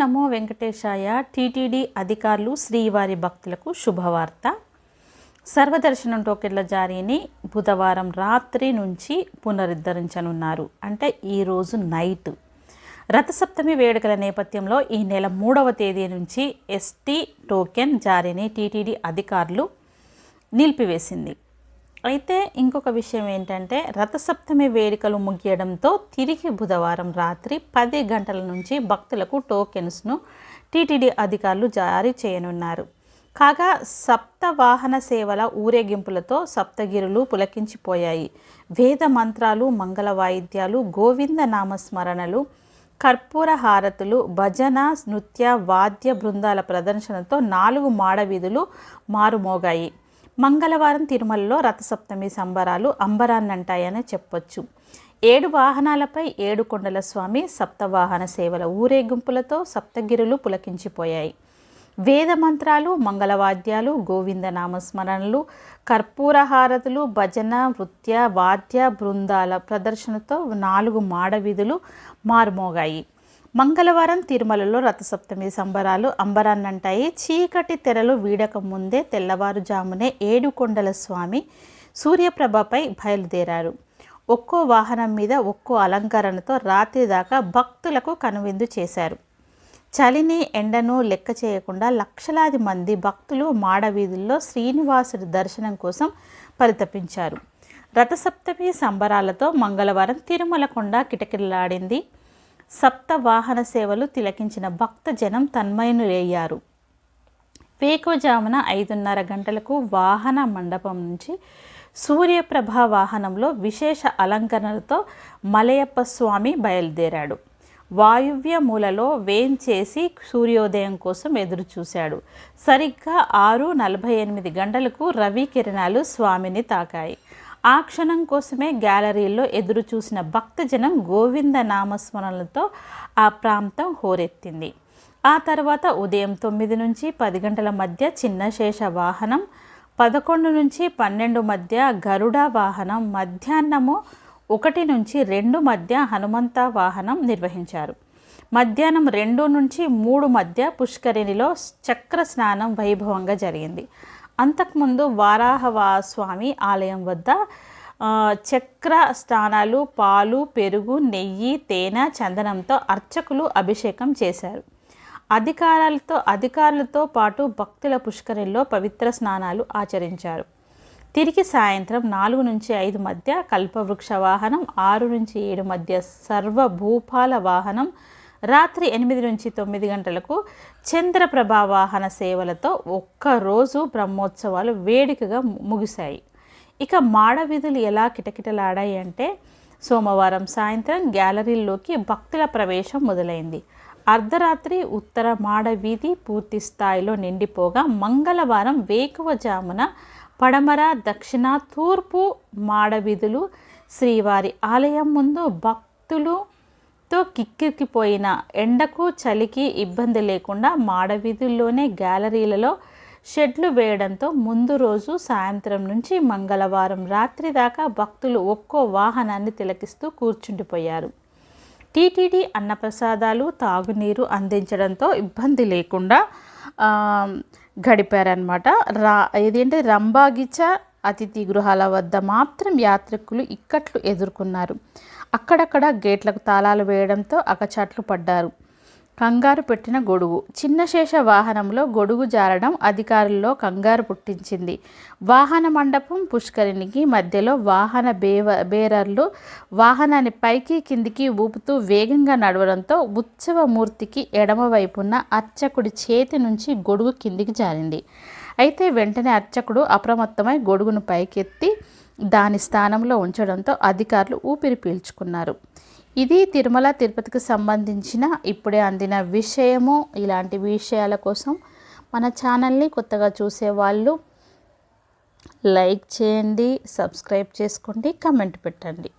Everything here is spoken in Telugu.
నమో వెంకటేశాయ టీటీడీ అధికారులు శ్రీవారి భక్తులకు శుభవార్త. సర్వదర్శనం టోకెన్ల జారీని బుధవారం రాత్రి నుంచి పునరుద్ధరించనున్నారు. అంటే ఈరోజు నైట్. రథసప్తమి వేడుకల నేపథ్యంలో ఈ నెల మూడవ తేదీ నుంచి ఎస్టీ టోకెన్ జారీని టీటీడీ అధికారులు నిలిపివేసింది. అయితే ఇంకొక విషయం ఏంటంటే రథసప్తమి వేడుకలు ముగియడంతో తిరిగి బుధవారం రాత్రి పది గంటల నుంచి భక్తులకు టోకెన్స్ను టీటీడీ అధికారులు జారీ చేయనున్నారు. కాగా సప్త వాహన సేవల ఊరేగింపులతో సప్తగిరులు పులకించిపోయాయి. వేద మంత్రాలు మంగళ వాయిద్యాలు గోవింద నామస్మరణలు కర్పూర హారతులు భజన నృత్య వాద్య బృందాల ప్రదర్శనతో నాలుగు మాడవీధులు మారుమోగాయి. మంగళవారం తిరుమలలో రథసప్తమి సంబరాలు అంబరాన్నంటాయని చెప్పొచ్చు. ఏడు వాహనాలపై ఏడు కొండల స్వామి సప్తవాహన సేవల ఊరేగింపులతో సప్తగిరులు పులకించిపోయాయి. వేద మంత్రాలు మంగళవాద్యాలు గోవింద నామస్మరణలు కర్పూర హారతులు భజన నృత్య వాద్య బృందాల ప్రదర్శనతో నాలుగు మాడవీధులు మారుమోగాయి. మంగళవారం తిరుమలలో రథసప్తమి సంబరాలు అంబరాన్నంటాయి. చీకటి తెరలు వీడక ముందే తెల్లవారుజామునే ఏడుకొండల స్వామి సూర్యప్రభపై బయలుదేరారు. ఒక్కో వాహనం మీద ఒక్కో అలంకరణతో రాత్రి దాకా భక్తులకు కనువిందు చేశారు. చలిని ఎండను లెక్క చేయకుండా లక్షలాది మంది భక్తులు మాడవీధుల్లో శ్రీనివాసుడి దర్శనం కోసం పరితపించారు. రథసప్తమి సంబరాలతో మంగళవారం తిరుమల కొండ కిటకిలాడింది సప్త వాహన సేవలు తిలకించిన భక్త జనం తన్మయనులయ్యారు వేకోజామున ఐదున్నర గంటలకు వాహన మండపం నుంచి సూర్యప్రభ వాహనంలో విశేష అలంకరణలతో మలయప్ప స్వామి బయలుదేరాడు. వాయువ్య మూలలో వేంచేసి సూర్యోదయం కోసం ఎదురుచూశాడు. సరిగ్గా ఆరు నలభై ఎనిమిది గంటలకు రవి కిరణాలు స్వామిని తాకాయి. ఆ క్షణం కోసమే గ్యాలరీలో ఎదురు చూసిన భక్తజనం గోవింద నామస్మరణలతో ఆ ప్రాంతం హోరెత్తింది. ఆ తర్వాత ఉదయం తొమ్మిది నుంచి పది గంటల మధ్య చిన్న శేష వాహనం పదకొండు నుంచి పన్నెండు మధ్య గరుడ వాహనం మధ్యాహ్నము ఒకటి నుంచి రెండు మధ్య హనుమంత వాహనం నిర్వహించారు. మధ్యాహ్నం రెండు నుంచి మూడు మధ్య పుష్కరిణిలో చక్ర స్నానం వైభవంగా జరిగింది. అంతకుముందు వారాహవ స్వామి ఆలయం వద్ద చక్ర స్థానాలు పాలు పెరుగు నెయ్యి తేనె చందనంతో అర్చకులు అభిషేకం చేశారు. అధికారాలతో అధికారులతో పాటు భక్తుల పుష్కరంలో పవిత్ర స్నానాలు ఆచరించారు. తిరిగి సాయంత్రం నాలుగు నుంచి ఐదు మధ్య కల్పవృక్ష వాహనం ఆరు నుంచి ఏడు మధ్య సర్వ భూపాల వాహనం రాత్రి ఎనిమిది నుంచి తొమ్మిది గంటలకు చంద్రప్రభ వాహన సేవలతో ఒక్కరోజు బ్రహ్మోత్సవాలు వేడుకగా ముగిశాయి. ఇక మాడవీధులు ఎలా కిటకిటలాడాయి అంటే సోమవారం సాయంత్రం గ్యాలరీల్లోకి భక్తుల ప్రవేశం మొదలైంది. అర్ధరాత్రి ఉత్తర మాడవీధి పూర్తి స్థాయిలో నిండిపోగా మంగళవారం వేకువజామున పడమర దక్షిణ తూర్పు మాడవీధులు శ్రీవారి ఆలయం ముందు భక్తులు భక్తులుతో కిక్కిరికిపోయిన ఎండకు చలికి ఇబ్బంది లేకుండా మాడవీధుల్లోనే గ్యాలరీలలో షెడ్లు వేయడంతో ముందు రోజు సాయంత్రం నుంచి మంగళవారం రాత్రి దాకా భక్తులు ఒక్కో వాహనాన్ని తిలకిస్తూ కూర్చుండిపోయారు. టీటీడీ అన్నప్రసాదాలు తాగునీరు అందించడంతో ఇబ్బంది లేకుండా గడిపారనమాట రా ఏదేంటి రంబాగిచ అతిథి గృహాల వద్ద మాత్రం యాత్రికులు ఇక్కట్లు ఎదుర్కొన్నారు. అక్కడక్కడ గేట్లకు తాళాలు వేయడంతో అకచాట్లు పడ్డారు. కంగారు పెట్టిన గొడుగు. చిన్న శేష వాహనంలో గొడుగు జారడం అధికారుల్లో కంగారు పుట్టించింది. వాహన మండపం పుష్కరిణికి మధ్యలో వాహన బేవ బేరర్లు వాహనాన్ని పైకి కిందికి ఊపుతూ వేగంగా నడవడంతో ఉత్సవమూర్తికి ఎడమవైపున్న అర్చకుడి చేతి నుంచి గొడుగు కిందికి జారింది. అయితే వెంటనే అర్చకుడు అప్రమత్తమై గొడుగును పైకెత్తి దాని స్థానంలో ఉంచడంతో అధికారులు ఊపిరి పీల్చుకున్నారు. ఇది తిరుమల తిరుపతికి సంబంధించిన ఇప్పుడే అందిన విషయము. ఇలాంటి విషయాల కోసం మన ఛానల్ని కొత్తగా చూసేవాళ్ళు లైక్ చేయండి సబ్స్క్రైబ్ చేసుకోండి కమెంట్ పెట్టండి.